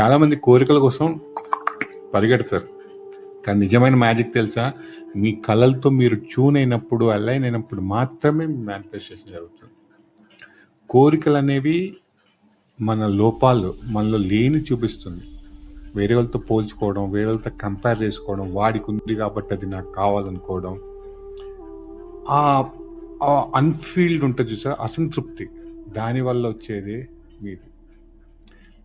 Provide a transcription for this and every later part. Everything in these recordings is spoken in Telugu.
చాలామంది కోరికల కోసం పరిగెడతారు. కానీ నిజమైన మ్యాజిక్ తెలుసా? మీ కళలతో మీరు ట్యూన్ అయినప్పుడు అలైన్ అయినప్పుడు మాత్రమే మేనిఫెస్టేషన్ జరుగుతుంది. కోరికలు అనేవి మన లోపాలు మనలో లేని చూపిస్తుంది. వేరే వాళ్ళతో పోల్చుకోవడం వేరే వాళ్ళతో కంపేర్ చేసుకోవడం వాడికి ఉంది కాబట్టి అది నాకు కావాలనుకోవడం. ఆ అన్ఫీల్డ్ ఉంటుంది చూసారా? అసంతృప్తి. దానివల్ల వచ్చేది మీరు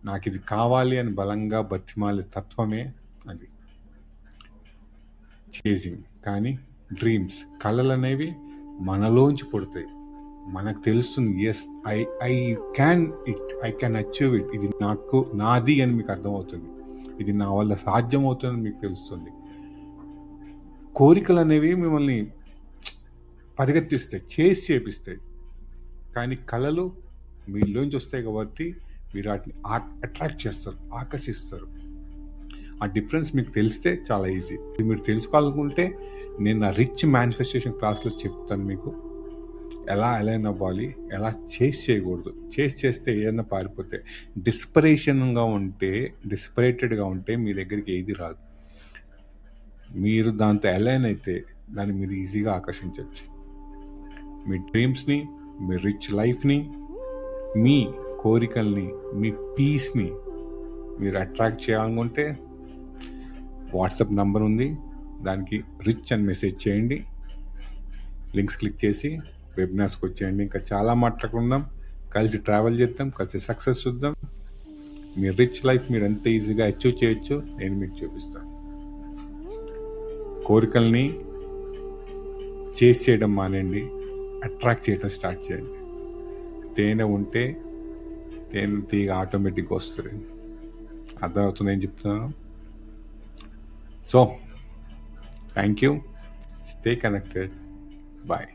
నాకు ఇది కావాలి అని బలంగా బతిమాలే తత్వమే అది. చేసింగ్ కానీ డ్రీమ్స్ కళలు అనేవి మనలోంచి పుడతాయి. మనకు తెలుస్తుంది yes I I can it I can achieve it ఇది నాకు నాది అని మీకు అర్థమవుతుంది. ఇది నా వల్ల సాధ్యం అవుతుందని మీకు తెలుస్తుంది. కోరికలు అనేవి మిమ్మల్ని పరిగెత్తిస్తాయి చేసి చేపిస్తాయి. కానీ కళలు మీలోంచి వస్తాయి కాబట్టి మీరు వాటిని అట్రాక్ట్ చేస్తారు ఆకర్షిస్తారు. ఆ డిఫరెన్స్ మీకు తెలిస్తే చాలా ఈజీ ఇది మీరు తెలుసుకోవాలనుకుంటే నేను నా రిచ్ మేనిఫెస్టేషన్ క్లాస్లో చెప్తాను మీకు. ఎలా అలైన్ అవ్వాలి ఎలా చేసి చేయకూడదు. చేసి చేస్తే ఏదైనా పారిపోతే డిస్పరేషన్గా ఉంటే డిస్పరేటెడ్గా ఉంటే మీ దగ్గరికి ఏది రాదు. మీరు దాంతో అలైన్ అయితే దాన్ని మీరు ఈజీగా ఆకర్షించవచ్చు. మీ డ్రీమ్స్ని మీ రిచ్ లైఫ్ని మీ కోరికల్ని మీ పీస్ని మీరు అట్రాక్ట్ చేయాలనుకుంటే వాట్సాప్ నంబర్ ఉంది. దానికి రిచ్ అని మెసేజ్ చేయండి. లింక్స్ క్లిక్ చేసి వెబినార్స్కి వచ్చేయండి. ఇంకా చాలా మాట్లాడుకుందాం కలిసి ట్రావెల్ చేద్దాం కలిసి సక్సెస్ చూద్దాం. మీ రిచ్ లైఫ్ మీరు ఎంత ఈజీగా అచీవ్ చేయొచ్చు నేను మీకు చూపిస్తాను. కోరికల్ని చేసి చేయడం మానేయండి. అట్రాక్ట్ చేయడం స్టార్ట్ చేయండి. తేనె ఉంటే తేనె తీగ ఆటోమేటిక్గా వస్తుంది అర్థమవుతుంది ఏం చెప్తున్నాను? So thank you stay connected bye